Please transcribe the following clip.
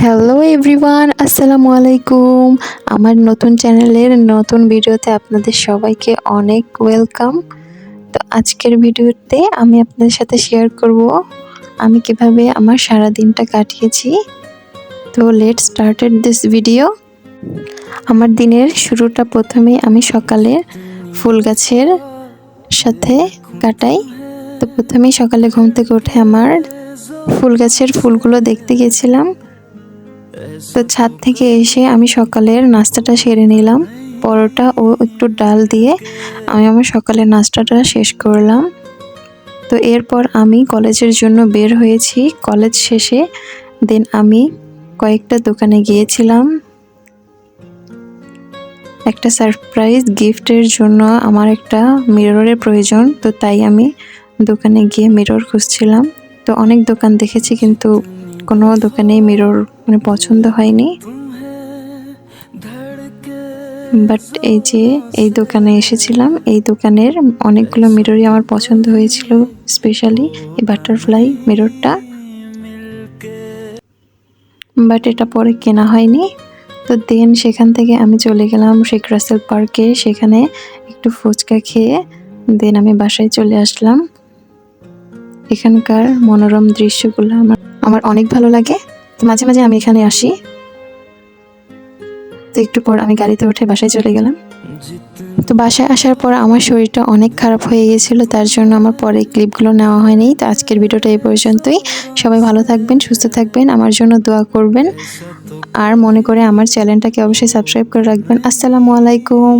Hello everyone আসসালামু আলাইকুম আমার নতুন চ্যানেলের নতুন ভিডিওতে আপনাদের সবাইকে অনেক ওয়েলকাম তো আজকের ভিডিওতে আমি আপনাদের সাথে শেয়ার করব আমি কীভাবে আমার সারা দিনটা কাটিয়েছি। তো লেট স্টার্টেড দিস ভিডিও আমার দিনের শুরুটা প্রথমে আমি সকালে ফুল গাছের সাথে কাটাই। তো প্রথমেই সকালে ঘুম থেকে উঠে আমার ফুল গাছের ফুলগুলো দেখতে গেছিলাম তো ছাদ থেকে এসে আমি সকালের নাস্তাটা সেরে নিলাম, পরোটা ও একটু ডাল দিয়ে আমি আমার সকালের নাস্তাটা শেষ করলাম। তো এরপর আমি কলেজের জন্য বের হয়েছি, কলেজ শেষে দেন আমি কয়েকটা দোকানে গিয়েছিলাম। একটা সারপ্রাইজ গিফটের জন্য আমার একটা মিররের প্রয়োজন, তো তাই আমি দোকানে গিয়ে মিরর খুঁজছিলাম। তো অনেক দোকান দেখেছি কিন্তু কোনো দোকানে মিরর মানে পছন্দ হয়নি। বাট এই যে এই দোকানে এসেছিলাম, এই দোকানের অনেকগুলো মিররই আমার পছন্দ হয়েছিল স্পেশালি এই বাটারফ্লাই মিররটা বাট এটা পরে কেনা হয়নি। তো দেন সেখান থেকে আমি চলে গেলাম শেখ রাসেল পার্কে। সেখানে একটু ফুচকা খেয়ে দেন আমি বাসায় চলে আসলাম। এখানকার মনোরম দৃশ্যগুলো আমার আমার অনেক ভালো লাগে। তো মাঝে মাঝে আমি এখানে আসি। তো একটু পর আমি গাড়িতে উঠে বাসায় চলে গেলাম। তো বাসায় আসার পর আমার শরীরটা অনেক খারাপ হয়ে গেছিল, তার জন্য আমার পরে ক্লিপগুলো নেওয়া হয়নি। তো আজকের ভিডিওটা এই পর্যন্তই। সবাই ভালো থাকবেন, সুস্থ থাকবেন, আমার জন্য দোয়া করবেন। আর মনে করে আমার চ্যানেলটাকে অবশ্যই সাবস্ক্রাইব করে রাখবেন। আসসালামু আলাইকুম।